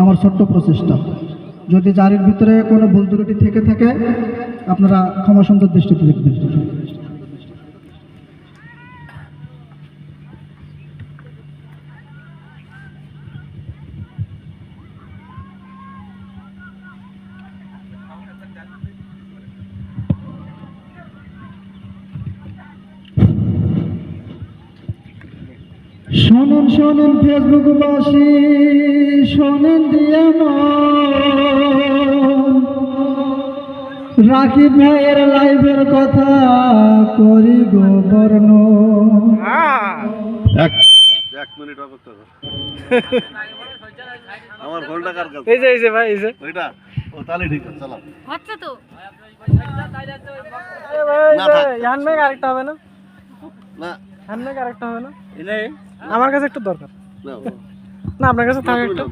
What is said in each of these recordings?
আমার ছোট্ট প্রচেষ্টা। যদি জারির ভিতরে কোনো ভুল ত্রুটি থেকে থাকে, আপনারা ক্ষমা সুন্দর দৃষ্টিতে দেখবেন। শোনেন শোনেন ফেসবুকবাসী রাখি ভাইয়ের লাইভের কথা করি গো বর্ণ এক এক মিনিট অপেক্ষা আমার ফোনটা কার কাছে? এই যে এই যে ভাই এই যে। ওইটা? ও তাহলে ঠিক আছে চলো। হচ্ছে তো। না, থাক। হ্যান্ডব্যাগ আরেকটা হবে না? না। হ্যান্ডব্যাগ আরেকটা হবে না? আমার কাছে একটু দরকার। না না আপনার কাছে থাক একটা।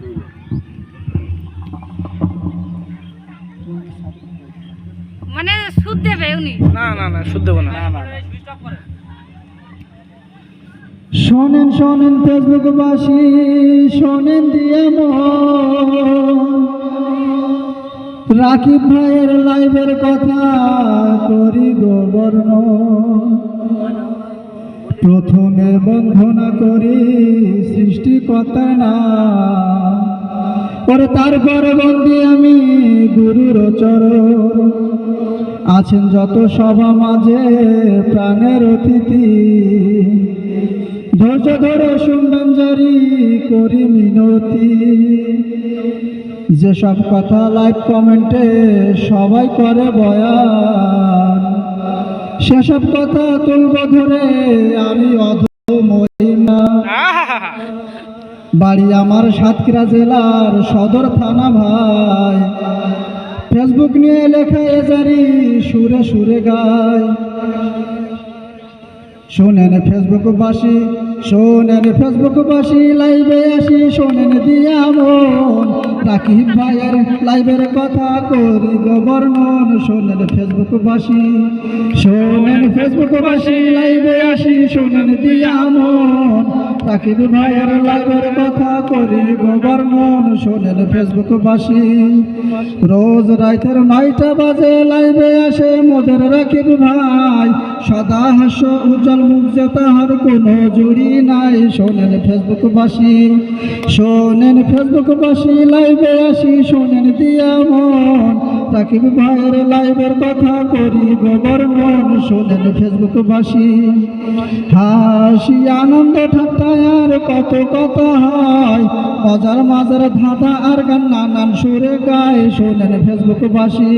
মানে সুদ দেবে উনি। না না না শুদ্ধ দেবো না। শোনেন শোনেন ফেসবুকবাসী শোনেন দিয়ে রাকিব ভাইয়ের লাইভের কথা করি গো বর্ণ। প্রথমে বন্ধনা করি সৃষ্টিকর্তার নাম। পরে তারপরে বন্দি আমি গুরুর চরণ। আছেন যত সভা মাঝে প্রাণের অতিথি। ধৈর্য ধরে শুনবেন জারি করি মিনতি। যেসব কথা লাইভ কমেন্টে সবাই করে বয়ান, সেসব কথা তুলব ধরে আমি অধমহিমা বাড়ি আমার সাতক্ষীরা জেলার সদর থানা ভাই। ফেসবুক নিয়ে লেখা এজারি সুরে সুরে গায়। শোনেন ফেসবুকবাসী শোনেন ফেসবুকবাসী লাইভে আসি, শোনেন দিয়া মন। রাকিব ভাইয়ের লাইভের কথা করি বর্ণন। শোনেন ফেসবুকবাসী শোনেন ফেসবুকবাসী লাইভে আসি, শোনেন দিয়া মন। রাকিব ভাইয়ের লাইভের কথা করি বর্ণন। শোনেন ফেসবুকবাসী রোজ রাইতের নয়টা বাজে লাইভে আসে মোদের রাকিব ভাই। সদা হাস্য উজ্জ্বল মুখ যে তাহার কোনো জুড়ি নাই শোনেন ফেসবুকবাসী শোনেন ফেসবুকবাসী লাইভে আসি শোনেন দিয়া মন। রাকিব ভাইয়ের লাইভের কথা করি গোবর্ণন শোনেন ফেসবুকবাসী। হাসি, আনন্দ ঠাট্টায় আর কত কত হয়। মজার মাজার ধাঁধা আর গান, নানান সুরে গায় শোনেন ফেসবুকবাসী।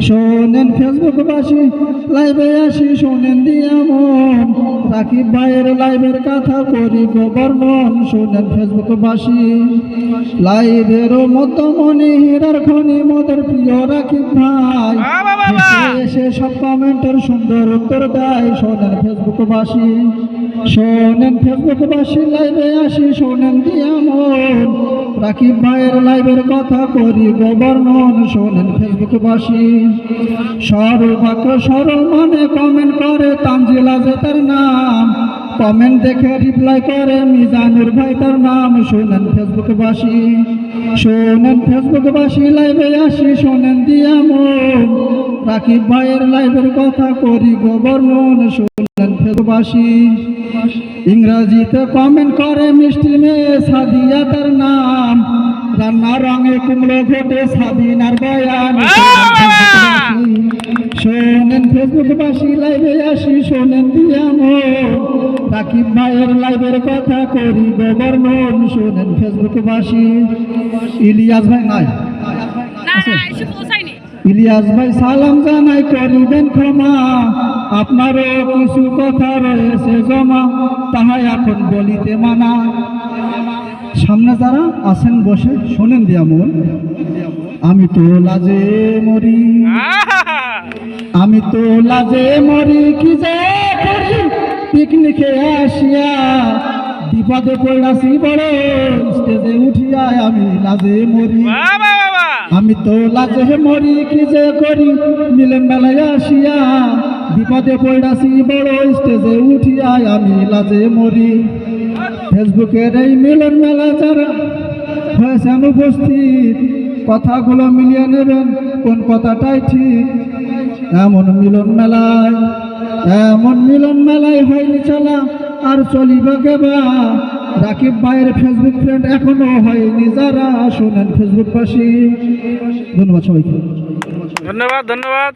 শোনেন ফেসবুকবাসী। লাইভে আসি, শোনেন দিয়া মন। রাকিব ভাইয়ের লাইভের কথা করি গোবর্ণন শোনেন ফেসবুকবাসী। লাইভেরও মতো মনে হীরার খনি, মোদের প্রিয় রাকিব ভাই এসে সব কমেন্টের সুন্দর উত্তর দেয়। শোনেন ফেসবুকবাসী শোনেন ফেসবুকবাসী লাইভে আসি শোনেন দিয়া মন রাকিব ভাইয়ের লাইভের কথা করি গোবর্ণন শোনেন ফেসবুকবাসী। সর্বাক্য সরল মানে কমেন্ট করে তানজিলা যে তার নাম। কমেন্ট দেখে রিপ্লাই করে মিজানুর ভাই তার নাম শোনেন ফেসবুকবাসী। শোনেন ফেসবুকবাসী লাইভে আসি শোনেন দিয়া মন। রাকিব ভাইয়ের লাইভের কথা করি গোবর্ণন শোনেন ফেসবুকবাসী। ইংরাজিতে কমেন্ট করে মিষ্টি মেয়ে সাদিয়া তার নাম। রান্না রঙে কুমড়ো ঘটে সাদিনার বয়ান। শোনেন ফেসবুকবাসী লাইভে আসি শোনেন দিয়া মন রাকিব ভাইয়ের লাইভের কথা করি গোবর্ণন শোনেন ফেসবুকবাসী। ইলিয়াস ভাই নাই? ইলিয়াস ভাই সালাম জানাই করিবেন ক্ষমা। আপনারও কিছু কথা রয়েছে জমা। তাহা এখন বলিতে মানা। সামনে যারা আছেন বসে শোনেন দিয়া মন। আমি তো লাজে মরি। আমি তো লাজে মরি কি যে করি? পিকনিকে আসিয়া বিপদে পড়াছি বড়, স্টেজে উঠিয়া আমি লাজে মরি। আমি তো লাজে মরি কি যে করি? মিলন মেলায় আসিয়া বিপদে পড়াছি বড়, স্টেজে উঠিয়া আমি লাজে মরি। ফেসবুকের এই মিলন মেলা যারা হয়েছেন উপস্থিত। কথাগুলো মিলিয়ে নেবেন। কোন কথাটাই ঠিক? এমন মিলন মেলায়, এমন মিলন মেলায় হয়নি চলা। আর চলিবে কেবা রাকিব ভাইয়ের ফেসবুক ফ্রেন্ড এখনও হয়নি যারা। শোনেন ফেসবুক পাশি ধন্যবাদ সবাইকে। ধন্যবাদ ধন্যবাদ।